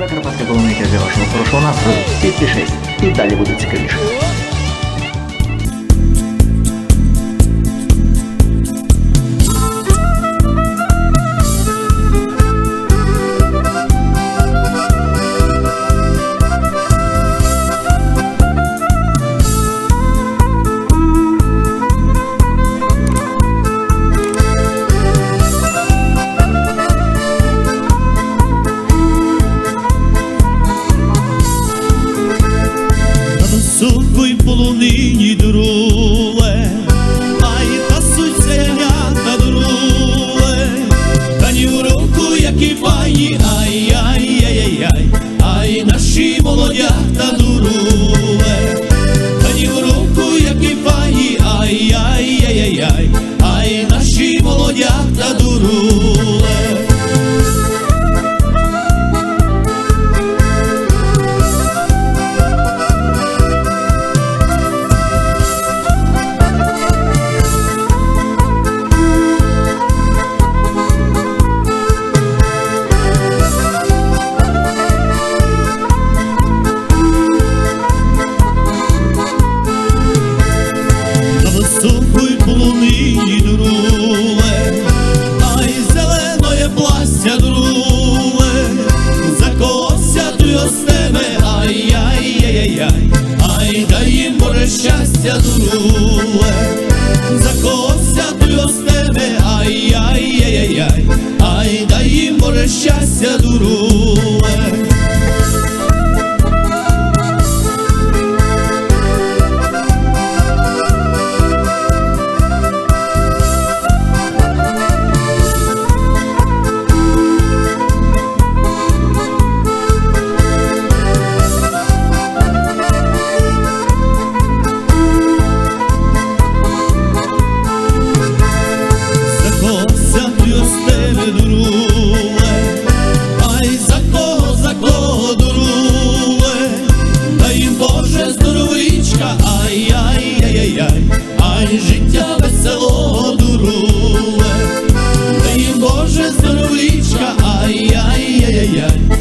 Закарпатська колоника для вашого хорошого настрою. 56. І далі буде цікавіше. cachaça do веселого дурує, дай Боже здоровічка, ай-яй-яй-яй.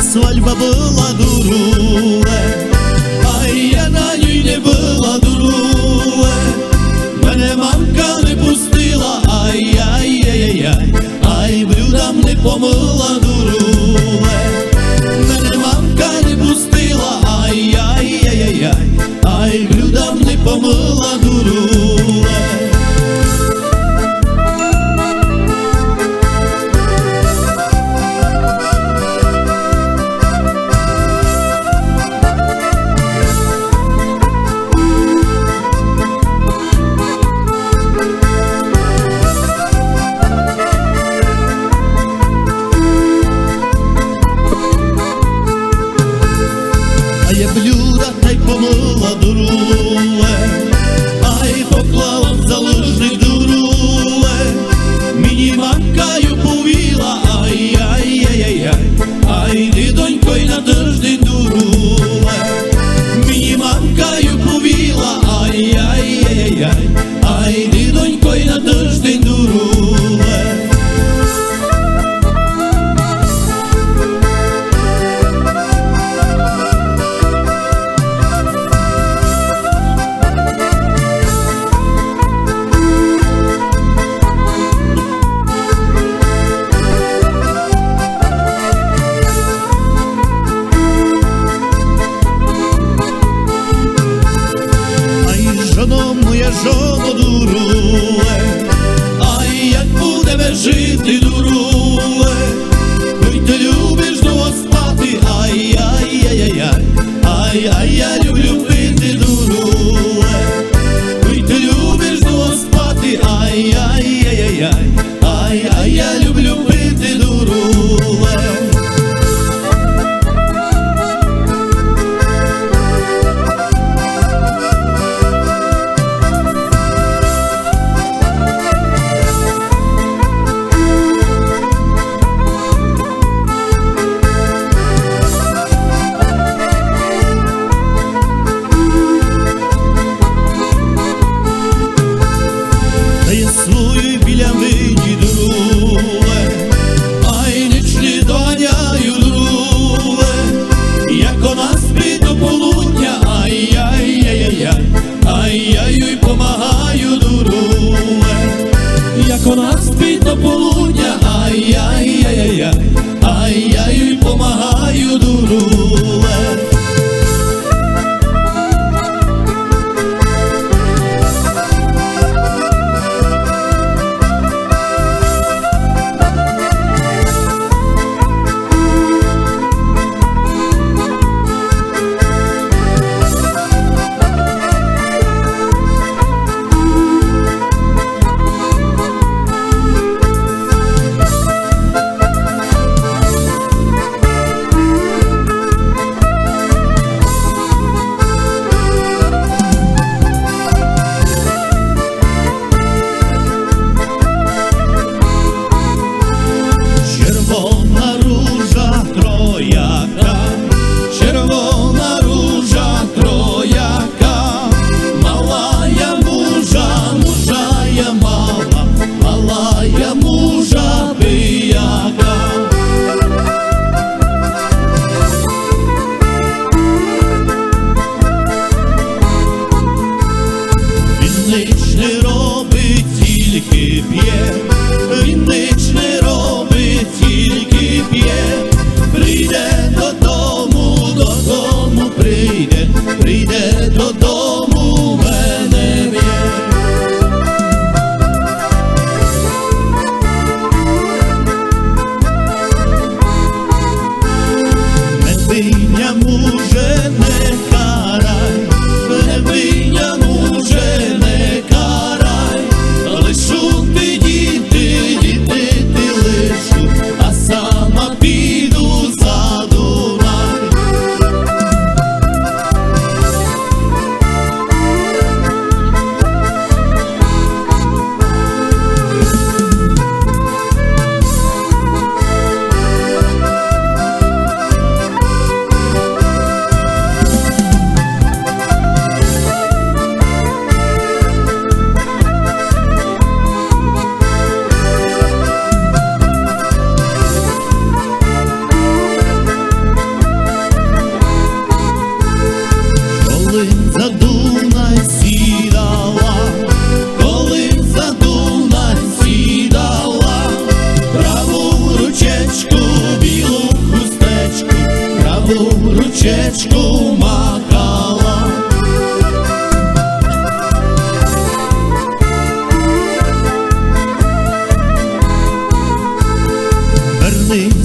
свадьба была дуруле, а я на ній не була дуруле, мене мамка не пустила, ай-яй-яй-яй, ай блюдам не помила дуруле. жити дуру. see